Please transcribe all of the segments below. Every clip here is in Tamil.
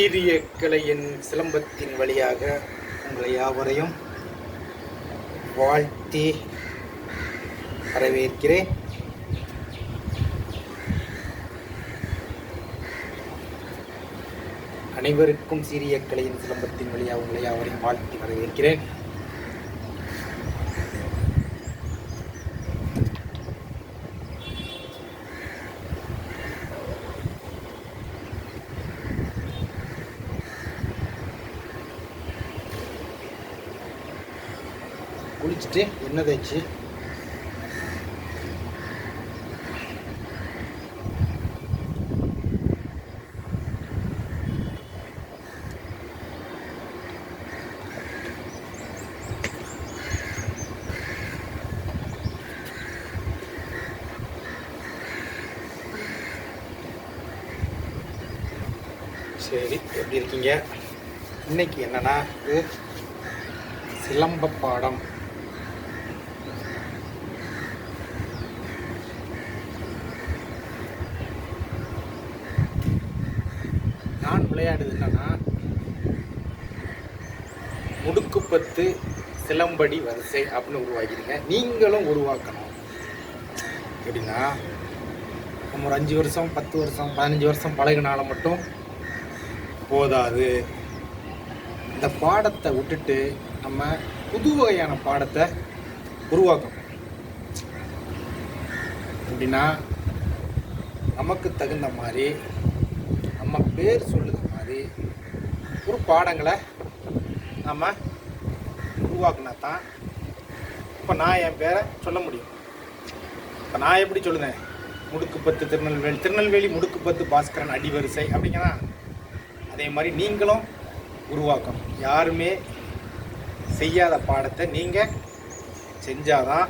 சீரிய கலையின் சிலம்பத்தின் வழியாக உங்களை யாவரையும் வாழ்த்தி வரவேற்கிறேன். அனைவருக்கும் சீரிய கலையின் சிலம்பத்தின் வழியாக உங்களை யாவரையும் வாழ்த்தி வரவேற்கிறேன். எண்ணெய் தேய்ச்சி? சரி எப்படி இருக்கீங்க? இன்னைக்கு என்னன்னா இது சிலம்ப காட்டுது என்னன்னா முடுக்குப்பத்து சிலம்படி வரிசை அப்படின்னு உருவாக்கிடுங்க நீங்களும் உருவாக்கணும். எப்படின்னா நம்ம ஒரு அஞ்சு வருஷம் பத்து வருஷம் பதினஞ்சு வருஷம் பழகினால மட்டும் போதாது. இந்த பாடத்தை விட்டுட்டு நம்ம புது வகையான பாடத்தை உருவாக்கணும். எப்படின்னா நமக்கு தகுந்த மாதிரி நம்ம பேர் சொல்லுது ஒரு பாடங்களை நம்ம உருவாக்குனா தான் இப்போ நான் என் பேரை சொல்ல முடியும். இப்போ நான் எப்படி சொல்லுவேன்? முடுக்குப்பத்து திருநெல்வேலி திருநெல்வேலி முடுக்குப்பத்து பாஸ்கரன் அடிவரிசை அப்படிங்கன்னா அதே மாதிரி நீங்களும் உருவாக்கணும். யாருமே செய்யாத பாடத்தை நீங்கள் செஞ்சாதான்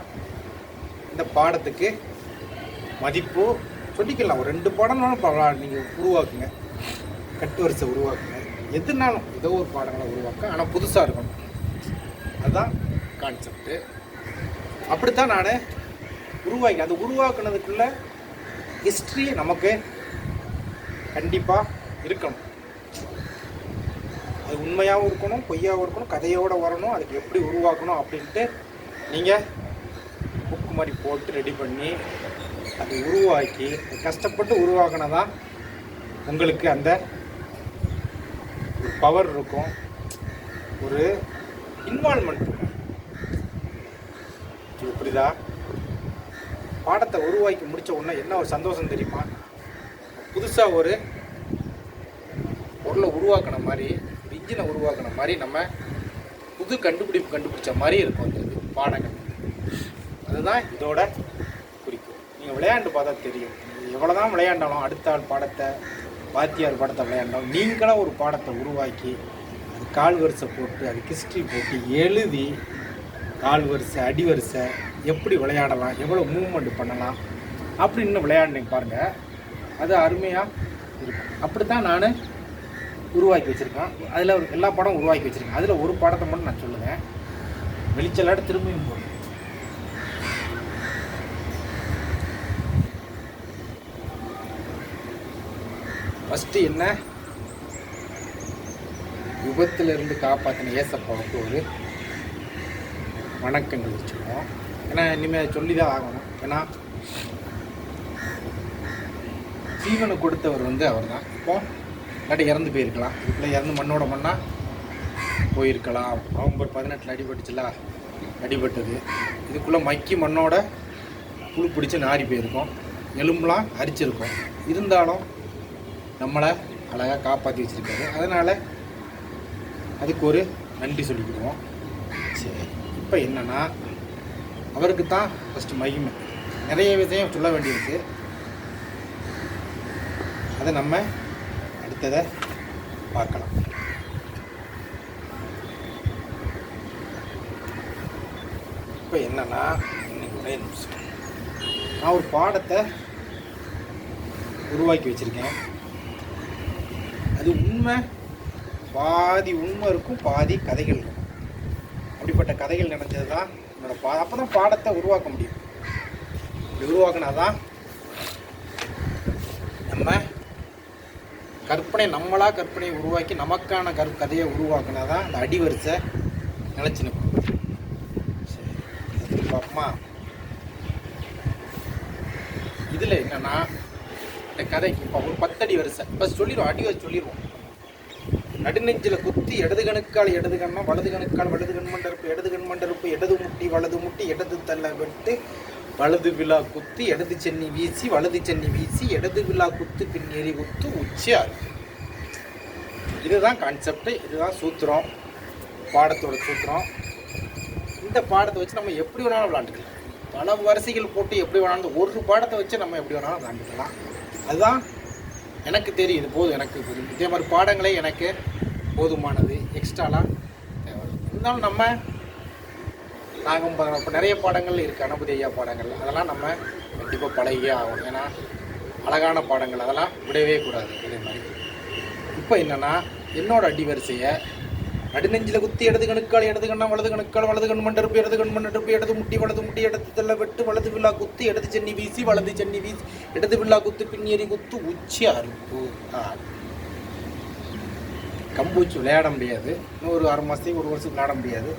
இந்த பாடத்துக்கு மதிப்பு சொல்லிக்கலாம். ஒரு ரெண்டு பாடம்னாலும் நீங்கள் உருவாக்குங்க. கட்டு வரிசை உருவாக்குங்க. எதுனாலும் ஏதோ ஒரு பாடங்களை உருவாக்க ஆனால் புதுசாக இருக்கணும். அதுதான் கான்செப்ட்டு அப்படித்தான் நான் உருவாக்கி அது உருவாக்குனதுக்குள்ள ஹிஸ்ட்ரி நமக்கு கண்டிப்பாக இருக்கணும். அது உண்மையாகவும் இருக்கணும் பொய்யாகவும் இருக்கணும் கதையோடு வரணும் அதுக்கு எப்படி உருவாக்கணும் அப்படின்ட்டு நீங்கள் புக்கு மாதிரி போட்டு ரெடி பண்ணி அதை உருவாக்கி கஷ்டப்பட்டு உருவாக்கினதான் உங்களுக்கு அந்த பவர் இருக்கும். ஒரு இன்வால்மெண்ட் இருக்கும் இது புரியுதா? பாடத்தை உருவாக்கி முடித்த உடனே என்ன ஒரு சந்தோஷம் தெரியுமா? புதுசாக ஒரு பொருளை உருவாக்கின மாதிரி ஒரு இன்ஜினை உருவாக்கின மாதிரி நம்ம புது கண்டுபிடிப்பு கண்டுபிடிச்ச மாதிரி இருக்கும் அந்த பாடங்கள். அதுதான் இதோட குறிக்கும் நீங்கள் விளையாண்டு பார்த்தா தெரியும். எவ்வளோ தான் விளையாண்டாலும் அடுத்த ஆள் பாடத்தை வாத்தியார் பாடத்தை விளையாண்டோம். நீங்களாக ஒரு பாடத்தை உருவாக்கி அது கால் வரிசை போட்டு அது ஹிஸ்ட்ரி போட்டு எழுதி கால் வரிசை அடி வரிசை எப்படி விளையாடலாம் எவ்வளோ மூவ்மெண்ட் பண்ணலாம் அப்படின்னு விளையாடுனீங்க பாருங்கள் அது அருமையாக இருக்கும். அப்படி தான் நான் உருவாக்கி வச்சுருக்கேன். அதில் ஒரு எல்லா படம் உருவாக்கி வச்சுருக்கேன். அதில் ஒரு படத்தை மட்டும் நான் சொல்லுவேன். வெளிச்சலாட திரும்பியும் போடுறேன் ஃபஸ்ட்டு என்ன? விபத்துலேருந்து காப்பாற்றின ஏசப்பாவுக்கு ஒரு வணக்கங்கள் வச்சுருக்கோம் ஏன்னா இனிமேல் சொல்லி தான் ஆகணும். ஏன்னா ஜீவனை கொடுத்தவர் வந்து அவர் தான் இப்போ இல்லாட்டி இறந்து போயிருக்கலாம். இதுக்குள்ளே இறந்து மண்ணோட மண்ணா போயிருக்கலாம். நவம்பர் பதினெட்டில் அடிபட்டுச்சுல அடிபட்டது. இதுக்குள்ளே மக்கி மண்ணோட புழு பிடிச்சி நாரி போயிருக்கோம். எலும்புலாம் அரிச்சிருக்கோம். இருந்தாலும் நம்மளை அழகாக காப்பாற்றி வச்சுருக்காரு. அதனால் அதுக்கு ஒரு நன்றி சொல்லிக்கிடுவோம். சரி. இப்போ என்னென்னா அவருக்கு தான் ஃபஸ்ட்டு மகிமை. நிறைய விஷயம் சொல்ல வேண்டியிருக்கு. அதை நம்ம அடுத்ததை பார்க்கலாம். இப்போ என்னன்னா இன்னைக்கு ஒரே நிமிஷம். நான் ஒரு பாடத்தை உருவாக்கி வச்சுருக்கேன். அது உண்மை. பாதி உண்மை இருக்கும் பாதி கதைகள் இருக்கும். அப்படிப்பட்ட கதைகள் நினைச்சது தான் என்னோட பா அப்போ தான் பாடத்தை உருவாக்க முடியும். இப்படி உருவாக்குனா தான் நம்ம கற்பனை நம்மளாக கற்பனையை உருவாக்கி நமக்கான கற் கதையை உருவாக்குனா தான் அந்த அடிவரிசை நினச்சி நிற்கும். சரி பார்ப்போமா? இதில் என்னன்னா இந்த கதைக்கு இப்போ ஒரு பத்தடி வரிசை. ஃபஸ்ட் சொல்லிடுவோம் அடி வச்சு சொல்லிடுவோம் நடுநெஞ்சில் குத்தி இடது கணுக்கால் இடது கண்ணம் வலது கணுக்கால் வலது கண்மண்டருப்பு இடது கண்மண்டருப்பு இடது முட்டி வலது முட்டி இடது தள்ள வெட்டு. வலது விழா குத்தி இடது சென்னி வீசி வலது சென்னி வீசி இடது விழா குத்து பின்னேறி குத்து உச்சியார் இதுதான் கான்செப்ட் இதுதான் சூத்திரம் பாடத்தோட சூத்திரம். இந்த பாடத்தை வச்சு நம்ம எப்படி வேணாலும் விளாண்டுக்கலாம். பல வரிசைகள் போட்டு எப்படி வேணாலும் ஒரு பாடத்தை வச்சு நம்ம எப்படி வேணாலும் விளாண்டுக்கலாம். அதுதான் எனக்கு தெரியும் இது போதும் எனக்கு புரியும் இதே மாதிரி பாடங்களே எனக்கு போதுமானது எக்ஸ்ட்ராலாம் தேவை இருந்தாலும் நம்ம நாங்கள் இப்போ நிறைய பாடங்கள் இருக்குது அனுபதி ஐயா பாடங்கள். அதெல்லாம் நம்ம கண்டிப்பாக பழகியே ஆகணும். ஏன்னா அழகான பாடங்கள் அதெல்லாம் விடவே கூடாது. இதே மாதிரி இப்போ என்னென்னா என்னோடய அடிவரிசையை நடுநெஞ்சில குத்தி இடது கணுக்கால் இடது கண்ணா வலது கணுக்கால் வலது கண் மண்டருப்பு இடது கண் மண்டருப்பு இடது முட்டி வலது முட்டி இடது தள்ள வெட்டு வலது வில்லா குத்து இடது சென்னி வீசி வலது சென்னி வீசி இடது வில்லா குத்து பின்னேறி குத்து உச்சி அறுப்பு. ஆ. கம்பூச்சி விளையாட முடியாது. இன்னும் ஒரு ஆறு மாதத்துக்கு ஒரு வருஷத்துக்கு விளையாட முடியாது.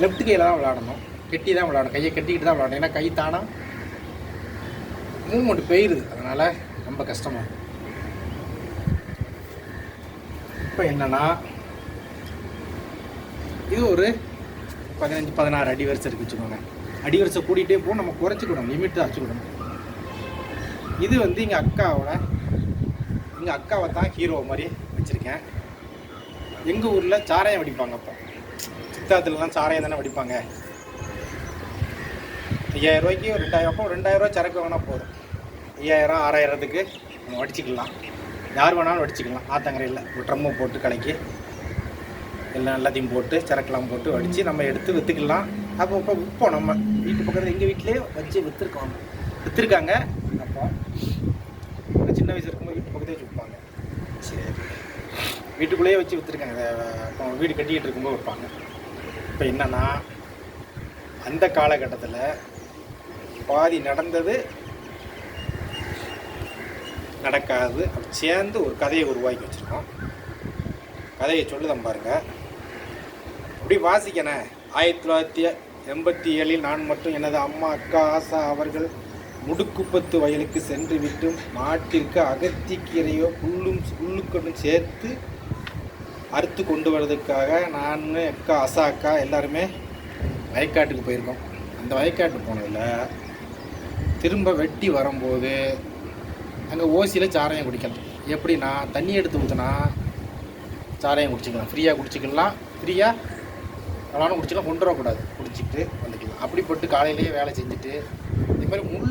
லெஃப்ட் கையில் தான் விளையாடணும். கெட்டி தான் விளையாடணும். கையை கட்டிக்கிட்டு தான் விளையாடணும். ஏன்னா கை தானா? மூவ்மெண்ட் போயிடுது அதனால் ரொம்ப கஷ்டமாக இருக்கும் இப்போ என்னென்னா இது ஒரு பதினஞ்சு பதினாறு அடி வரிசை இருக்கு வச்சுக்கோங்க. அடி வரிசை கூட்டிகிட்டே போகும். நம்ம குறைச்சிக்கணும். லிமிட் தான் வச்சுக்கணும். இது வந்து எங்கள் அக்காவோட எங்கள் அக்காவை தான் ஹீரோ மாதிரி வச்சுருக்கேன். எங்கள் ஊரில் சாராயம் வடிப்பாங்க அப்போ. சித்தாத்துலலாம் சாராயம் தானே வடிப்பாங்க. ஐயாயிரம் ரூபாய்க்கு ஒரு ரெண்டாயிரம் அப்போ ரெண்டாயிரம் ரூபாய் சரக்கு வாங்கினா போதும். ஐயாயிரம் ஆறாயிரத்துக்கு நம்ம வடிச்சிக்கலாம். யார் வேணாலும் வடிச்சிக்கலாம். ஆத்தங்கரையில் ஒரு ட்ரம்மை போட்டு கலக்கி எல்லாம் எல்லாத்தையும் போட்டு சரக்கெல்லாம் போட்டு வடித்து நம்ம எடுத்து விற்றுக்கலாம் அப்போ இப்போ விற்போம். நம்ம வீட்டு பக்கத்தில் எங்கள் வீட்டிலே வச்சு விற்றுருக்கோம் விற்றுருக்காங்க அப்போ சின்ன வயசு இருக்கும்போது வீட்டு பக்கத்தே வச்சு விற்பாங்க. சரி. வீட்டுக்குள்ளேயே வச்சு விற்றுருக்காங்க இப்போ வீடு கட்டிக்கிட்டு இருக்கும்போது விற்பாங்க. இப்போ என்னன்னா அந்த காலகட்டத்தில் பாதி நடந்தது நடக்காது. சேர்ந்து ஒரு கதையை உருவாக்கி வச்சுருக்கோம். கதையை சொல்லுதான் பாருங்கள் அப்படி வாசிக்கணே. ஆயிரத்தி தொள்ளாயிரத்தி எண்பத்தி ஏழில் நான் மட்டும் எனது அம்மா அக்கா ஆசா அவர்கள் முடுக்குப்பத்து வயலுக்கு சென்று விட்டு மாட்டிற்கு அகத்திக்கீரையோ புல்லும் புல்லுக்கொண்டும் சேர்த்து அறுத்து கொண்டு வர்றதுக்காக நான் அக்கா அசா அக்கா எல்லாருமே வயக்காட்டுக்கு போயிருக்கோம். அந்த வயக்காட்டு போனதில் திரும்ப வெட்டி வரும்போது அங்கே ஓசியில் சாராயம் குடிக்கலாம். எப்படின்னா தண்ணி எடுத்து ஊற்றினா சாராயம் குடிச்சிக்கலாம். ஃப்ரீயாக குடிச்சிக்கலாம். ஃப்ரீயாக எவ்வளோ குடிச்சிக்கலாம் கொண்டு வரக்கூடாது. குடிச்சிட்டு வந்துக்கலாம். அப்படிப்பட்டு காலையிலேயே வேலை செஞ்சுட்டு இதே மாதிரி முள்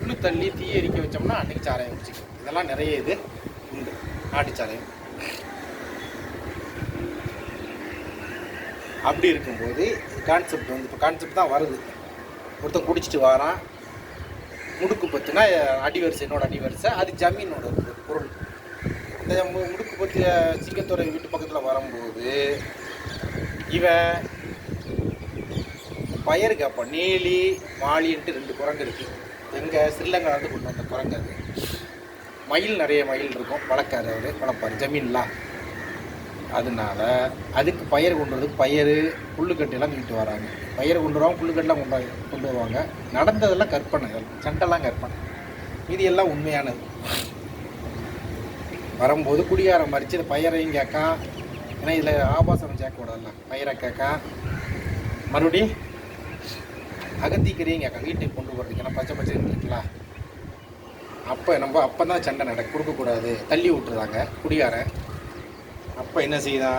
முள் தள்ளி தீ எரிக்க வச்சோம்னா அன்றைக்கி சாராயம் குடிச்சிக்கலாம். இதெல்லாம் நிறைய இது உண்டு. நாட்டு சாராயம். அப்படி இருக்கும்போது கான்செப்ட் வந்து இப்போ கான்செப்ட் தான் வருது. ஒருத்தன் குடிச்சிட்டு வாரான். முடுக்கு பத்துனா அடிவரிசை என்னோட அடி வரிசை அது ஜமீனோட ஒரு பொருள். இந்த மு- முடுக்கு சிங்கத்துறை வீட்டு பக்கத்தில் வரும்போது இவன் பயிர் கேட்பான் நீலி மாலின்ட்டு ரெண்டு குரங்கு இருக்குது எங்கள் ஸ்ரீலங்காலேருந்து கொண்டு வந்த குரங்கு அது. மயில் நிறைய மயில் இருக்கும் வளர்க்காரு அவர் வளர்ப்பார் ஜமீன்லாம் அதனால அதுக்கு பயிர் கொண்டு வரதுக்கு பயிர் புல்லுக்கட்டெல்லாம் தூக்கிட்டு வராங்க. பயிர் கொண்டு வருவாங்க புல்லுக்கட்டெலாம் கொண்டு கொண்டு வருவாங்க. நடந்ததெல்லாம் கற்பனை சண்டைலாம் கற்பனை. இது எல்லாம் உண்மையானது. வரும்போது குடியாரம் மறித்து இந்த பயிரையும் கேட்கான் ஏன்னா இதில் ஆபாசம் சேர்க்கக்கூடாதுல்ல பயிரை கேட்கான் மறுபடி அகத்திக்கரையும் கேட்கான் வீட்டுக்கு கொண்டு போகிறதுக்கு ஏன்னா பச்சை பச்சை இருக்குல்ல. அப்போ நம்ம அப்போ தான் சண்டை நடக்க. கொடுக்கக்கூடாது தள்ளி விட்டுருதாங்க குடிகாரன். அப்போ என்ன செய்யுதா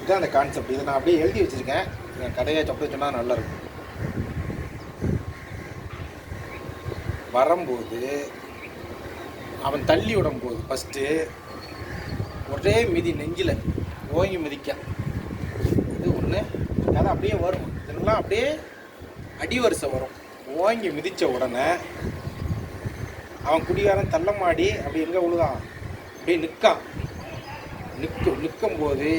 இதுதான் அந்த கான்செப்ட் இதை நான் அப்படியே எழுதி வச்சுருக்கேன். என் கதையை சொப்பது சொன்னால் நல்லாயிருக்கும் வரும்போது அவன் தள்ளி விடும்போது ஃபஸ்ட்டு ஒரே மிதி நெஞ்சில் ஓங்கி மிதிக்க. இது ஒன்று கதை அப்படியே வரும். இதெல்லாம் அப்படியே அடிவரிசை வரும். ஓங்கி மிதித்த உடனே அவன் குடிகாரன் தள்ளமாடி அப்படி எங்கே விழுதான் அப்படியே நிற்கான் நிற்கும் நிற்கும்போது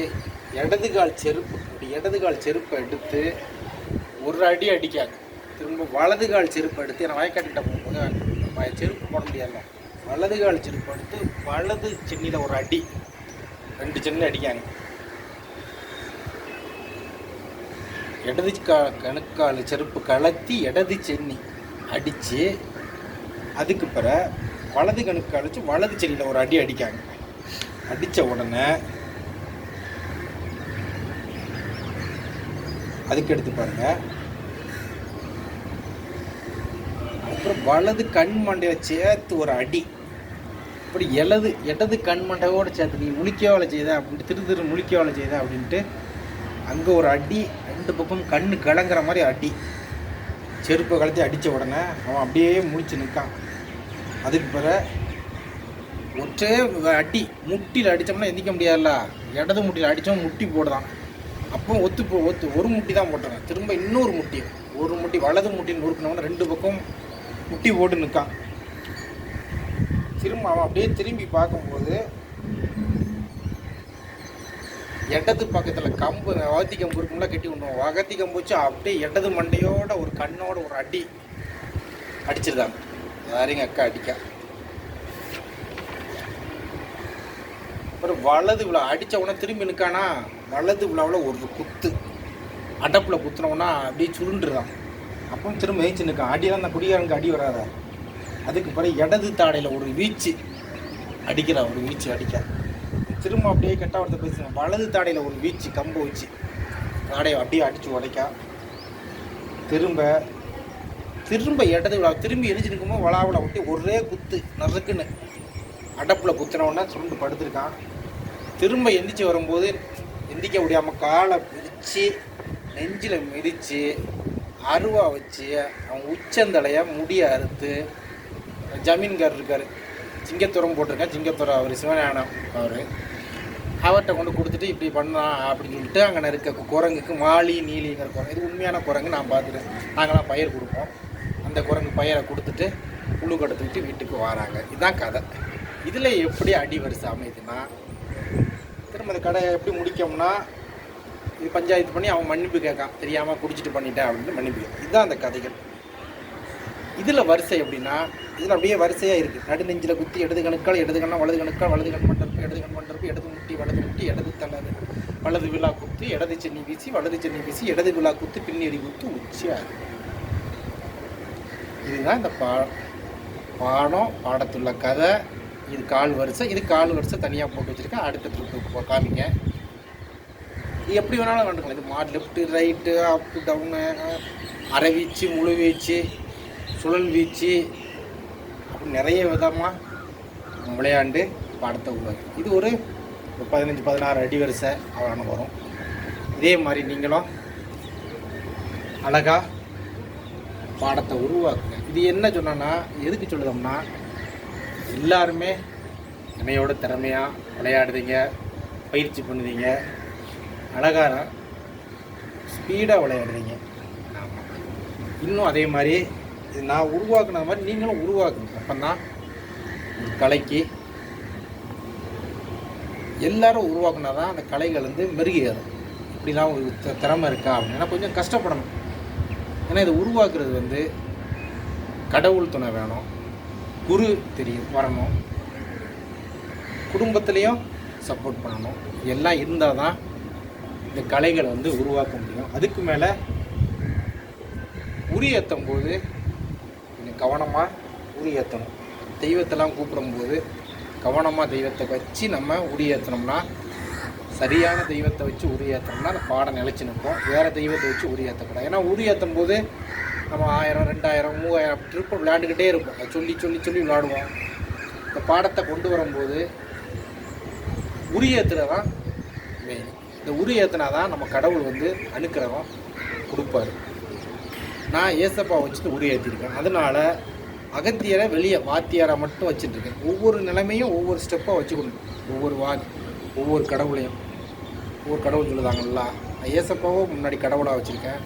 இடது கால் செருப்பு அப்படி இடது கால் செருப்பை எடுத்து ஒரு அடி அடிக்காங்க திரும்ப வலது கால் செருப்பை எடுத்து நான் வயக்காட்டுக்கிட்ட போகும்போது செருப்பு போட முடியாதுல்ல. வலது கால் செருப்பு எடுத்து வலது சென்னியில் ஒரு அடி. ரெண்டு சென்னி அடிக்காங்க இடது கா கணுக்கால் செருப்பு கலத்தி இடது சென்னி அடித்து அதுக்கு பிற வலது கணக்கு அடித்து வலது சென்னியில் ஒரு அடி அடிக்காங்க அடித்த உடனே அதுக்கு எடுத்து பாருங்க. அப்புறம் வலது கண் மண்டையை சேர்த்து ஒரு அடி. இப்படி இடது இடது கண் மண்டையோட சேர்த்து நீ முழிக்கவாளை செய்த அப்படின்ட்டு திரு திரு முழிக்கவாளை செய்த அப்படின்ட்டு அங்கே ஒரு அடி ரெண்டு பக்கம் கண்ணு கலங்குற மாதிரி அடி. செருப்பை கலத்தி அடித்த உடனே அவன் அப்படியே முழிச்சு நிற்கான். அதுக்கு பிறகு ஒற்றே அடி முட்டியில் அடித்தோம்னா எந்திக்க முடியாதுல்ல. இடது முட்டியில் அடித்தோம் முட்டி போடுதான். அப்போ ஒத்து போ ஒத்து ஒரு முட்டி தான் போட்டுறான். திரும்ப இன்னொரு முட்டி. ஒரு முட்டி வலது முட்டின்னு நொறுக்கினவன ரெண்டு பக்கம் முட்டி போட்டு நிற்கான். திரும்ப அவன் அப்படியே திரும்பி பார்க்கும்போது இடது பக்கத்தில் கம்பு வகத்தி கம்பு இருக்கும்ல கட்டி விடுவோம் வகத்தி கம்பு வச்சு அப்படியே இடது மண்டையோட ஒரு கண்ணோட ஒரு அடி அடிச்சிருக்காங்க. யாரையும் அக்கா அடிக்க. அப்புறம் வலது விழா அடித்த உடனே திரும்பி நிற்கானா வலது விழாவில் ஒரு குத்து. அடப்பில் குத்துனோன்னா அப்படியே சுருண்டுறான் அப்போ திரும்ப ஏஞ்சி நிற்கான் அடியெல்லாம் அந்த குடியாரனுக்கு அடி வராத? அதுக்கு பிறகு இடது தாடையில் ஒரு வீச்சு. அடிக்கிறான் ஒரு வீச்சு அடிக்க. திரும்ப அப்படியே கெட்ட வார்த்தை பேசுங்க வலது தாடையில் ஒரு வீச்சு கம்பு வச்சு. தாடையை அப்படியே அடித்து உடைக்கா. திரும்ப திரும்ப இடது விழா திரும்பி எரிஞ்சு நிற்கும்போது வளாவில் ஒட்டி ஒரே குத்து நறுக்குன்னு. அடப்பில் குத்துனவுடனே சுருண்டு படுத்திருக்கான். திரும்ப எந்திரிச்சு வரும்போது எந்திரிக்க முடியாமல் காலை பிரித்து நெஞ்சில் மிதித்து அருவா வச்சு அவன் உச்சந்தலையை முடிய அறுத்து ஜமீன்கார் இருக்கார். சிங்கத்துரம் போட்டிருக்கேன் சிங்கத்துரம் அவர் சிவஞானம் அவர். அவர்கிட்ட கொண்டு கொடுத்துட்டு இப்படி பண்ணலாம் அப்படின்னு சொல்லிட்டு அங்கே இருக்க குரங்குக்கு மாலி நீலிங்கிற குரங்கு. இது உண்மையான குரங்கு நான் பார்த்துட்டேன். நாங்களாம் பயிர் கொடுப்போம். அந்த குரங்கு பயிரை கொடுத்துட்டு புழு கடத்திட்டு வீட்டுக்கு வராங்க. இதுதான் கதை. இதில் எப்படி அடி வரிசை அமையுதுன்னா திரும்ப அந்த கடை எப்படி முடிக்கோம்னா இது பஞ்சாயத்து பண்ணி அவன் மன்னிப்பு கேட்கான். தெரியாமல் குடிச்சிட்டு பண்ணிட்டேன் அப்படின்னு மன்னிப்பு இதுதான் அந்த கதைகள். இதில் வரிசை அப்படின்னா இதில் அப்படியே வரிசையாக இருக்குது நடு நெஞ்சில் குத்தி இடது கணுக்கால் இடது கண்ணா வலது கணுக்கால் வலது கண் மண்டர்ப்பு இடது கண் மண்டர்ப்பு இடது முட்டி வலது முட்டி இடது தலது வலது விழா குத்து இடது சென்னி வீசி வலது சென்னி வீசி இடது விழா குத்து பின்னடி குத்து உச்சியாக இதுதான் இந்த பா பாடம் பாடத்துள்ள கதை. இது கால் வரிசை இது கால் வரிசை தனியாக போட்டு வச்சுருக்கேன். அடுத்த ட்ரிப்பு காமிங்க. இது எப்படி வேணாலும் கண்டுக்கலாம். இது மா லெஃப்ட்டு ரைட்டு அப் டவுனு அரை வீச்சு முழு வீச்சு. சுழல் வீச்சு நிறைய விதமாக விளையாண்டு பாடத்தை உருவாக்கு. இது ஒரு பதினஞ்சு பதினாறு அடி வரிசை அவ்வளோ வரும் இதே மாதிரி நீங்களும் அழகாக பாடத்தை உருவாக்குங்க. இது என்ன சொன்னோன்னா எதுக்கு சொல்லுதோம்னா எல்லாருமே என்னையோட திறமையாக விளையாடுறீங்க பயிற்சி பண்ணுவீங்க அழகாக ஸ்பீடாக விளையாடுறீங்க ஆமாம் இன்னும் அதே மாதிரி இது நான் உருவாக்குன மாதிரி நீங்களும் உருவாக்குங்க. அப்போ தான் ஒரு கலைக்கு எல்லாரும் உருவாக்குனா தான் அந்த கலைகள் வந்து மெருகேறும் இப்படிலாம் ஒரு திறமை இருக்கா அப்படின்னா கொஞ்சம் கஷ்டப்படணும். ஏன்னா இதை உருவாக்குறது வந்து கடவுள் துணை வேணும். குரு தெரியும் வரணும். குடும்பத்துலேயும் சப்போர்ட் பண்ணணும். எல்லாம் இருந்தால் தான் இந்த கலைகளை வந்து உருவாக்க முடியும். அதுக்கு மேலே உரியத்தும் போது கவனமாக உரி ஏற்றணும் தெய்வத்தெல்லாம் கூப்பிடும்போது கவனமாக தெய்வத்தை வச்சு நம்ம உரி ஏற்றினோம்னா சரியான தெய்வத்தை வச்சு உரி ஏற்றினோம்னா அந்த பாடம் நிலச்சி நிற்போம். வேறு தெய்வத்தை வச்சு உரி ஏற்றக்கூடாது ஏன்னா உரி ஏற்றும் போது நம்ம ஆயிரம் ரெண்டாயிரம் மூவாயிரம் ட்ரிப்பு விளையாண்டுக்கிட்டே இருப்போம். அதை சொல்லி சொல்லி சொல்லி விளையாடுவோம். இந்த பாடத்தை கொண்டு வரும்போது உரி ஏற்றுறது தான் மெயின் இந்த உரி ஏற்றுனா தான் நம்ம கடவுள் வந்து அனுக்கிறவன் கொடுப்பாரு. நான் ஏசப்பா வச்சுட்டு உரி ஏற்றிருக்கேன் அதனால் அகத்தியரை வெளியே வாத்தியாரை மட்டும் வச்சுட்டுருக்கேன். ஒவ்வொரு நிலைமையும் ஒவ்வொரு ஸ்டெப்பாக வச்சுக்கணும். ஒவ்வொரு வா ஒவ்வொரு கடவுளையும் ஒவ்வொரு கடவுள் சொல்லுதாங்கல்ல. ஏசப்பாவும் முன்னாடி கடவுளாக வச்சுருக்கேன்.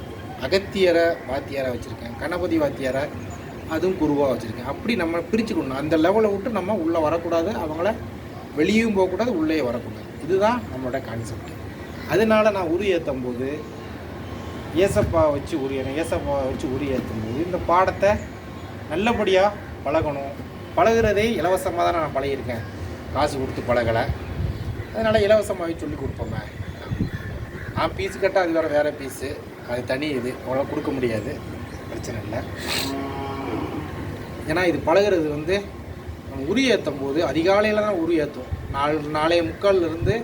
அகத்தியரை வாத்தியாரை வச்சுருக்கேன். கணபதி வாத்தியாரை அதுவும் குருவாக வச்சுருக்கேன். அப்படி நம்ம பிரிச்சுக்கணும். அந்த லெவலை விட்டு நம்ம உள்ளே வரக்கூடாது. அவங்கள வெளியும் போகக்கூடாது உள்ளே வரக்கூடாது. இதுதான் நம்மளோட கான்செப்ட் அதனால நான் உரு ஏற்றும் போது ஏசப்பா வச்சு உரி ஏசப்பாவை வச்சு உரி ஏற்றும்போது இந்த பாடத்தை நல்லபடியாக பழகணும். பழகுறதே இலவசமாக தான் நான் பழகியிருக்கேன். காசு கொடுத்து பழகலை. அதனால் இலவசமாகவே சொல்லி கொடுப்போங்க நான் பீஸ் கட்டால் அது வேறு வேறு பீஸு. அது தனி இது. அவ்வளோ கொடுக்க முடியாது. பிரச்சனை இல்லை. ஏன்னா இது பழகுறது வந்து நம்ம உரி ஏற்றும் போது அதிகாலையில் தான் உரி ஏற்றும் நாலு நாளைய முக்கால்லேருந்து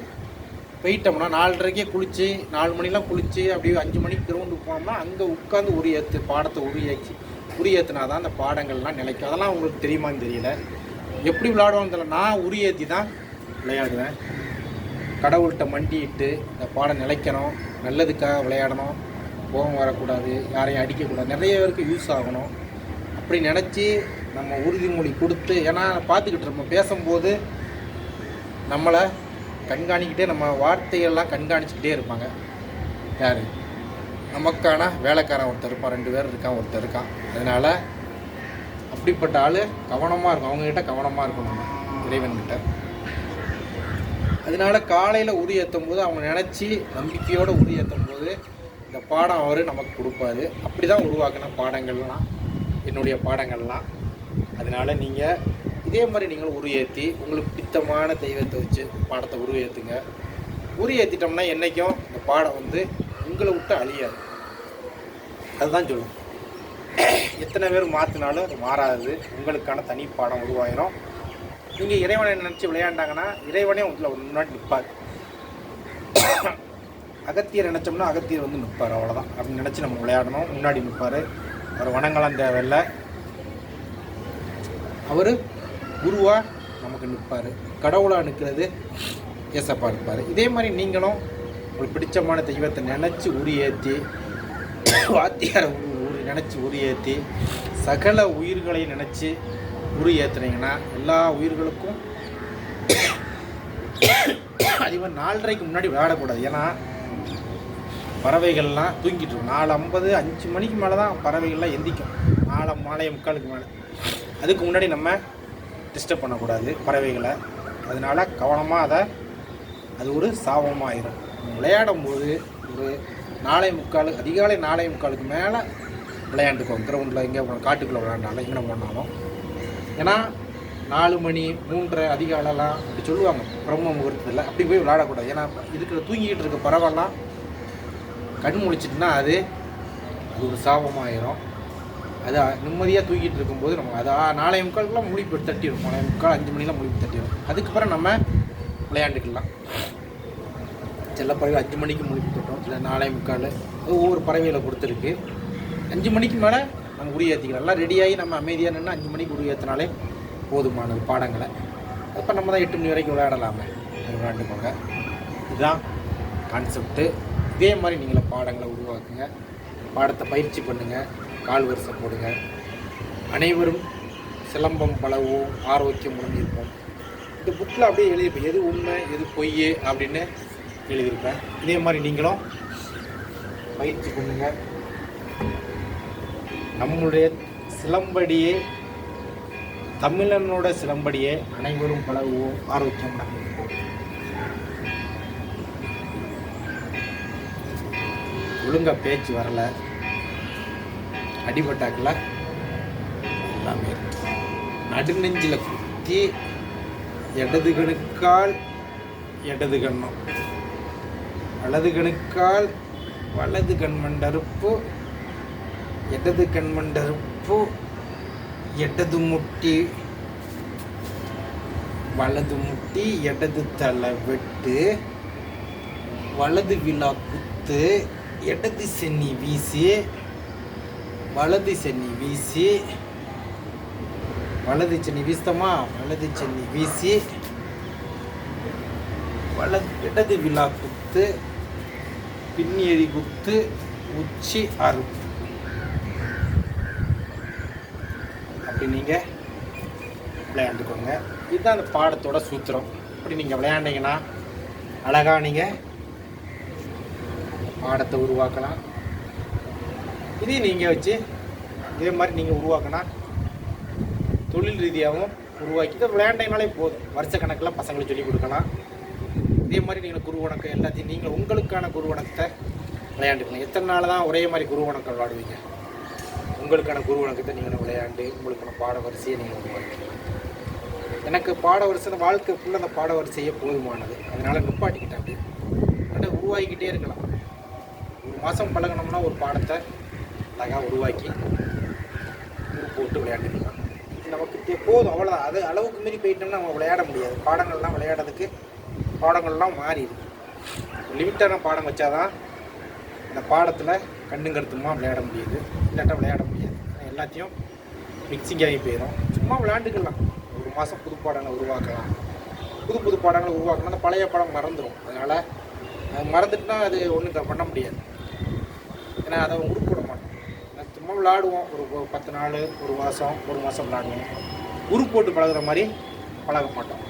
போயிட்டோம்னா நாலரைக்கே குளித்து நாலு மணிலாம் குளித்து அப்படியே அஞ்சு மணிக்கு கிரவுண்டுக்கு போனோம்னா அங்கே உட்காந்து உரி ஏற்று பாடத்தை உரி ஏற்றி உரி ஏற்றுனா தான் அந்த பாடங்கள்லாம் நிலைக்கும். அதெல்லாம் உங்களுக்கு தெரியுமான்னு தெரியல. எப்படி விளையாடுவோம்னு தெரியல. நான் உரி ஏற்றி தான் விளையாடுவேன். கடவுள்கிட்ட மண்டிட்டு இந்த பாடம் நிலைக்கணும். நல்லதுக்காக விளையாடணும். கோபம் வரக்கூடாது. யாரையும் அடிக்கக்கூடாது. நிறைய பேருக்கு யூஸ் ஆகணும். அப்படி நினச்சி நம்ம உறுதிமொழி கொடுத்து ஏன்னா பார்த்துக்கிட்டு இருப்போம் பேசும்போது நம்மளை கண்காணிக்கிட்டே நம்ம வார்த்தைகள்லாம் கண்காணிச்சுக்கிட்டே இருப்பாங்க. யார்? நமக்கான வேலைக்காரன் ஒருத்தர் இருப்பான் ரெண்டு பேர் இருக்கான் ஒருத்தர் இருக்கான். அதனால் அப்படிப்பட்ட ஆள் கவனமாக இருக்கும் அவங்கக்கிட்ட கவனமாக இருக்கணும் நம்ம இறைவன்கிட்ட. அதனால காலையில் உரி ஏற்றும் போது அவங்க நினச்சி நம்பிக்கையோடு உரி ஏற்றும் போது இந்த பாடம் அவர் நமக்கு கொடுப்பாரு. அப்படி தான் உருவாக்கின பாடங்கள்லாம் என்னுடைய பாடங்கள்லாம். அதனால நீங்கள் இதே மாதிரி நீங்களும் உருவேற்றி உங்களுக்கு பிடித்தமான தெய்வத்தை வச்சு பாடத்தை உருவேற்றுங்க உருவேற்றிட்டோம்னா உரு ஏற்றிட்டோம்னா என்றைக்கும் இந்த பாடம் வந்து உங்களை விட்டு அழியாது. அதுதான் சொல்லும் எத்தனை பேர் மாற்றினாலும் அது மாறாது. உங்களுக்கான தனி பாடம் உருவாயிரும். நீங்கள் இறைவனை நினச்சி விளையாண்டாங்கன்னா இறைவனே உங்களை முன்னாடி நிற்பார் அகத்தியர் நினச்சோம்னா அகத்தியர் வந்து நிற்பார் அவ்வளோதான் அப்படின்னு நினச்சி நம்ம விளையாடணும். முன்னாடி நிற்பார் அவர் வணங்கலாம் தேவையில்லை. அவர் குருவாக நமக்கு நிற்பார். கடவுளாக நிற்கிறது ஏசப்பா இருப்பார் இதே மாதிரி நீங்களும் ஒரு பிடிச்சமான தெய்வத்தை நினச்சி உரி ஏற்றி வாத்தியாரை உரு உரு நினச்சி உரி ஏற்றி சகல உயிர்களை நினச்சி உரு ஏற்றுனீங்கன்னா எல்லா உயிர்களுக்கும் அதிகமாக நாலரைக்கு முன்னாடி விளையாடக்கூடாது. ஏன்னா பறவைகள்லாம் தூங்கிட்டு இருக்கும். நாலு ஐம்பது அஞ்சு மணிக்கு மேலே தான் பறவைகள்லாம் எந்திக்கும். நாலு மாலை முக்காலுக்கு மேலே. அதுக்கு முன்னாடி நம்ம டிஸ்டர்ப் பண்ணக்கூடாது பறவைகளை. அதனால கவனமாக அதை அது ஒரு சாபமாயிரும். விளையாடும் போது ஒரு நாளை முக்கால் அதிகாலை நாளை முக்காலுக்கு மேலே விளையாண்டுக்கோங்க. கிரவுண்டில் எங்கே காட்டுக்குள்ளே விளையாண்டாலும் எங்கே போனாலும். ஏன்னா நாலு மணி மூன்றரை அதிகாலைலாம் அப்படி சொல்லுவாங்க. பிரம்ம முகூர்த்தத்தில். அப்படி போய் விளையாடக்கூடாது. ஏன்னா இருக்கிற தூங்கிக்கிட்டு இருக்க பறவைலாம் கண் முழிச்சிட்டுனா அது அது ஒரு சாபமாயிரும். அது நிம்மதியாக தூக்கிட்டு இருக்கும்போது நம்ம அது நாளை முக்காலுக்குலாம் முடிப்பு தட்டிடும் நாளை முக்கால் அஞ்சு மணிலாம் முடிப்பு தட்டிடும் அதுக்கப்புறம் நம்ம விளையாண்டுக்கலாம். சில பறவை அஞ்சு மணிக்கு முடிப்பு தட்டும் இல்லை நாளை முக்கால் ஒவ்வொரு பறவைகளை கொடுத்துருக்கு அஞ்சு மணிக்கு மேலே நம்ம உரி ஏற்றிக்கலாம் எல்லாம் ரெடியாகி நம்ம அமைதியாக நின்று அஞ்சு மணிக்கு உரி ஏற்றினாலே போதுமானது பாடங்களை. அப்போ நம்ம தான் எட்டு மணி வரைக்கும் விளையாடலாமே. விளையாண்டுக்கோங்க. இதுதான் கான்செப்ட்டு இதே மாதிரி நீங்களும் பாடங்களை உருவாக்குங்க. பாடத்தை பயிற்சி பண்ணுங்கள் கால் வரிசை போடுங்க. அனைவரும் சிலம்பம் பழகுவோம் ஆரோக்கியம் முடிஞ்சிருப்போம் இந்த புக்கில் அப்படியே எழுதியிருப்பேன். எது உண்மை எது பொய் அப்படின்னு எழுதியிருப்பேன். இதே மாதிரி நீங்களும் பயிற்சி பண்ணுங்க. நம்மளுடைய சிலம்படியே தமிழனோட சிலம்படியே அனைவரும் பழகுவோம் ஆரோக்கியம் நடந்திருப்போம் ஒழுங்கா பேச்சு வரல. அடிபட்டாக்கில்? எல்லாமே இருக்குது நடுநெஞ்சில் குத்தி இடது கணுக்கால் இடது கண்ணம். வலது கணுக்கால் வலது கண்மண்டருப்பு இடது கண்மண்டருப்பு இடது முட்டி வலது முட்டி இடது தலை வெட்டு வலது விழா குத்து இடது சென்னி வீசி வலது சென்னி வீசி வலது சென்னி வீசமா வலது சென்னி வீசி வலது இடது விழா குத்து பின்னேறி குத்து உச்சி அறுப்பு அப்படி நீங்கள் விளையாண்டுக்கோங்க. இதுதான் அந்த பாடத்தோட சூத்திரம். அப்படி நீங்கள் விளையாண்டிங்கன்னா அழகாக நீங்கள் பாடத்தை உருவாக்கலாம். இதையும் நீங்கள் வச்சு இதே மாதிரி நீங்கள் உருவாக்கினா தொழில் ரீதியாகவும் உருவாக்கி இதை விளையாண்டிங்கனாலே போதும். வருஷ கணக்கில் பசங்களுக்கு சொல்லிக் கொடுக்கலாம். இதே மாதிரி நீங்கள் குரு வணக்கம் எல்லாத்தையும் நீங்கள் உங்களுக்கான குரு வணக்கத்தை விளையாண்டுக்கணும். எத்தனை நாள் தான் ஒரே மாதிரி குரு வணக்கம் விளையாடுவீங்க? உங்களுக்கான குரு வணக்கத்தை நீங்கள் விளையாண்டு உங்களுக்கான பாட வரிசையை நீங்கள் உருவாக்கிக்கலாம் எனக்கு பாட வரிசை அந்த வாழ்க்கை ஃபுல்லாக அந்த பாட வரிசையே போதுமானது. அதனால் நிப்பாட்டிக்கிட்டேன் அப்படி அப்படியே உருவாக்கிக்கிட்டே இருக்கலாம். ஒரு மாதம் பழகினோம்னா ஒரு பாடத்தை அழகாக உருவாக்கி போட்டு விளையாண்டுக்கலாம் இது நமக்கு எப்போதும் போதும் அவ்வளோதான் அது அளவுக்கு மீறி போயிட்டோம்னா நம்ம விளையாட முடியாது. பாடங்கள்லாம் விளையாடுறதுக்கு பாடங்கள்லாம் மாறிடுது லிமிட்டான பாடம் வச்சாதான் இந்த பாடத்தில் கண்ணுங்கருத்துமா விளையாட முடியுது. இல்லாட்டா விளையாட முடியாது. எல்லாத்தையும் மிக்சிங் ஆகி போயிடும் சும்மா விளையாண்டுக்கலாம். ஒரு மாதம் புது பாடங்களை உருவாக்கலாம். புது புது பாடங்களை உருவாக்கணும் அந்த பழைய படம் மறந்துடும் அதனால் மறந்துட்டுனா அது ஒன்றும் பண்ண முடியாது. ஏன்னா அதை நம்ம விளாடுவோம். ஒரு ஒரு பத்து நாள் ஒரு மாதம் ஒரு மாதம் விளாடுவோம். உரு போட்டு பழகுற மாதிரி பழக மாட்டோம்.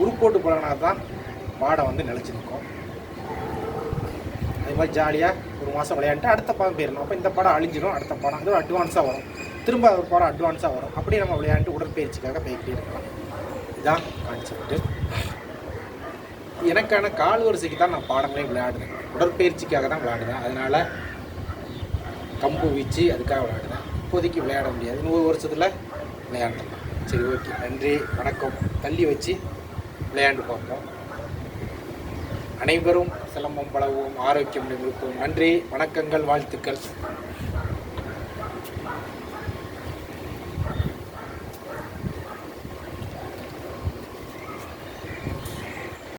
உரு போட்டு பழகினா தான் பாடம் வந்து நிலச்சி நிற்கும் அது மாதிரி ஜாலியாக ஒரு மாதம் விளையாண்டுட்டு அடுத்த படம் போயிடணும். அப்போ இந்த படம் அழிஞ்சிடும் அடுத்த படம். வந்து அட்வான்ஸாக வரும். திரும்ப ஒரு படம் அட்வான்ஸாக வரும். அப்படியே நம்ம விளையாண்டு உடற்பயிற்சிக்காக போய்கிட்டே இருக்கலாம். இதுதான் கான்செப்ட்டு எனக்கான கால் வரிசைக்கு தான் நான் பாடங்களே விளையாடுறேன் உடற்பயிற்சிக்காக தான் விளையாடுறேன் அதனால் கம்பு வீச்சு அதுக்காக விளையாடுறேன். இப்போதைக்கு விளையாட முடியாது. நூறு வருஷத்தில் விளையாடலாம் சரி ஓகே. நன்றி வணக்கம். தள்ளி வச்சு விளையாண்டு பார்ப்போம். அனைவரும் சிலம்பம் பழகுவோம் ஆரோக்கியம் இருப்போம் நன்றி வணக்கங்கள் வாழ்த்துக்கள்.